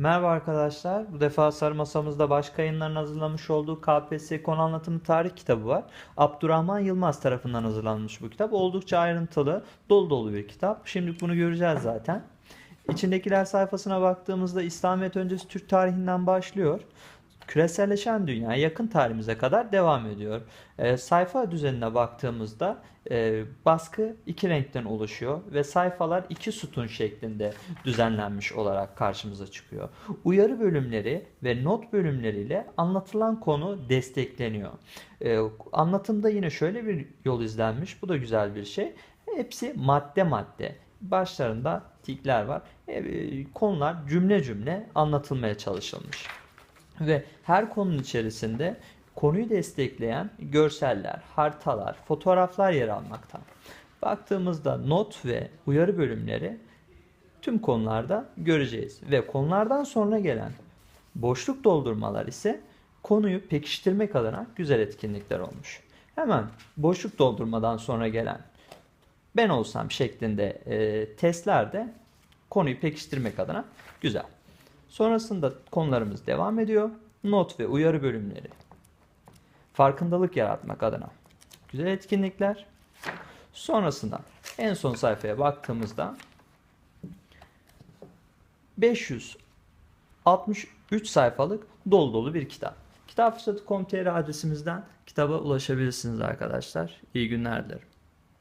Merhaba arkadaşlar. Bu defa sarı masamızda başka yayınların hazırlamış olduğu KPSS konu anlatımı tarih kitabı var. Abdurrahman Yılmaz tarafından hazırlanmış bu kitap. Oldukça ayrıntılı, dolu dolu bir kitap. Şimdi bunu göreceğiz zaten. İçindekiler sayfasına baktığımızda İslamiyet öncesi Türk tarihinden başlıyor. Küreselleşen dünya yakın tarihimize kadar devam ediyor. Ee, sayfa düzenine baktığımızda e, baskı iki renkten oluşuyor ve sayfalar iki sütun şeklinde düzenlenmiş olarak karşımıza çıkıyor. Uyarı bölümleri ve not bölümleriyle anlatılan konu destekleniyor. Ee, anlatımda yine şöyle bir yol izlenmiş. Bu da güzel bir şey. Hepsi madde madde. Başlarında tikler var. E, konular cümle cümle anlatılmaya çalışılmış. Ve her konunun içerisinde konuyu destekleyen görseller, haritalar, fotoğraflar yer almakta. Baktığımızda not ve uyarı bölümleri tüm konularda göreceğiz. Ve konulardan sonra gelen boşluk doldurmalar ise konuyu pekiştirmek adına güzel etkinlikler olmuş. Hemen boşluk doldurmadan sonra gelen ben olsam şeklinde e, testler de konuyu pekiştirmek adına güzel. Sonrasında konularımız devam ediyor. Not ve uyarı bölümleri. Farkındalık yaratmak adına güzel etkinlikler. Sonrasında en son sayfaya baktığımızda 563 sayfalık dolu dolu bir kitap. Kitapfırsatı.com.tr adresimizden kitaba ulaşabilirsiniz arkadaşlar. İyi günler dilerim.